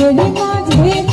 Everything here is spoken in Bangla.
মাঝে